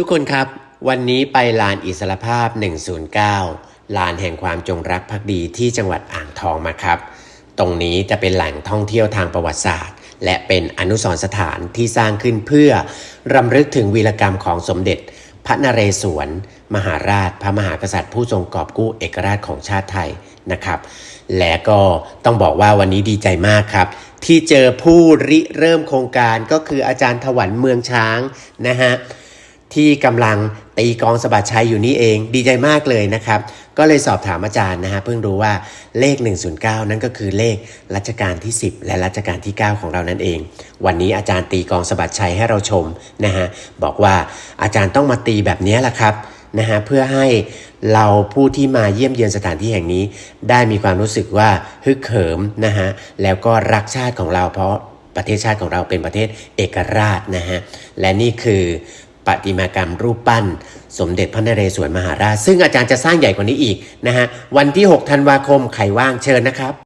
ทุกคนครับ วันนี้ไปลานอิสรภาพ 109 ลานแห่งความจงรักภักดีที่จังหวัดอ่างทองมาครับ ตรงนี้จะเป็นแหล่งท่องเที่ยวทางประวัติศาสตร์ และเป็นอนุสรณ์สถานที่สร้างขึ้นเพื่อรำลึกถึงวีรกรรมของสมเด็จ พระนเรศวร มหาราช พระมหากษัตริย์ผู้ทรงกอบกู้เอกราชของชาติไทยนะครับ และก็ต้องบอกว่าวันนี้ดีใจมากครับ ที่เจอผู้ริเริ่มโครงการก็คืออาจารย์ถวันเมืองช้างนะฮะ ที่กำลังตีกองสะบัดชัยอยู่นี่เอง ดีใจมากเลยนะครับ ก็เลยสอบถามอาจารย์นะฮะเพิ่งรู้ว่าเลข 109 นั่นก็คือเลขรัชกาลที่ 10 และรัชกาลที่ 9 ของเรานั่นเอง วันนี้อาจารย์ตีกองสะบัดชัยให้เราชมนะฮะบอกว่าอาจารย์ต้องมาตีแบบนี้แหละครับนะฮะเพื่อให้เราผู้ที่มาเยี่ยมเยือนสถานที่แห่งนี้ ได้มีความรู้สึกว่าฮึกเหิมนะฮะแล้วก็รักชาติของเราเพราะประเทศชาติของเราเป็นประเทศเอกราชนะฮะและนี่คือ ประติมากรรมรูปปั้น สมเด็จพระนเรศวรมหาราช ซึ่งอาจารย์จะสร้างใหญ่กว่านี้อีกนะฮะวันที่ 6 ธันวาคมใครว่างเชิญนะครับ